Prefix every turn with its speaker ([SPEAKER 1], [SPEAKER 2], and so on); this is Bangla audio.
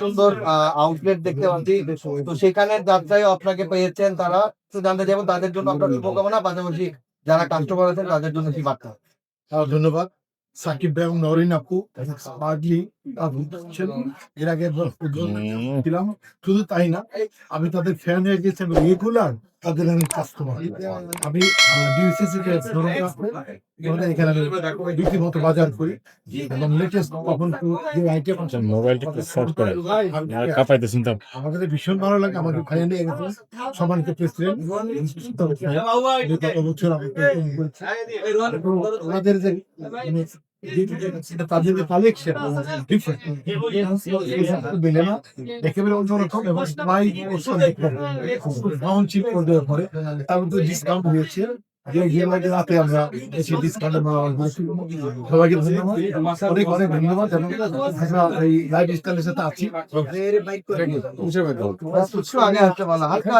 [SPEAKER 1] সুন্দর আউটলেট দেখতে পাচ্ছি। তো সেখানে যাত্রায় আপনাকে পেয়েছেন তারা। তো জানতে চাইব তাদের জন্য আপনার শুভকামনা পাশাপাশি যারা কাস্টমার আছেন তাদের জন্য কি বার্তা?
[SPEAKER 2] ধন্যবাদ। সাকিব ভাই এবং নরিন আপু এর আগে ছিলাম। শুধু তাই না আমি তাদের ফ্যান হয়ে গেছি রেগুলার তাদের আমি কাস্টমার আমি এখানে আমি রীতিমতো বাজার করি। এবং লেটেস্ট কখন যে আইটেম
[SPEAKER 3] মোবাইলটা শর্ট করে আর কাঁপাইতেছেন তো
[SPEAKER 2] আমার কাছে ভীষণ ভালো লাগে আমাকে ভাই নিয়ে গেছে। সম্মানিত প্রেসিডেন্ট গত বছর আমি ওনাদের যে তাদের কালেকশন ডিফারেন্ট মিলে না একেবারে অন্যরকম এবং প্রায় ডাউন করে দেওয়ার পরে তার মধ্যে ডিসকাউন্ট হয়েছে যে যে রাতে আমরা ডিসকাউন্ট সবাইকে ধন্যবাদ অনেক অনেক ধন্যবাদ আমরা এই লাইভ স্টাইলের সাথে আছি
[SPEAKER 1] আগে আসতে পারলাম হালকা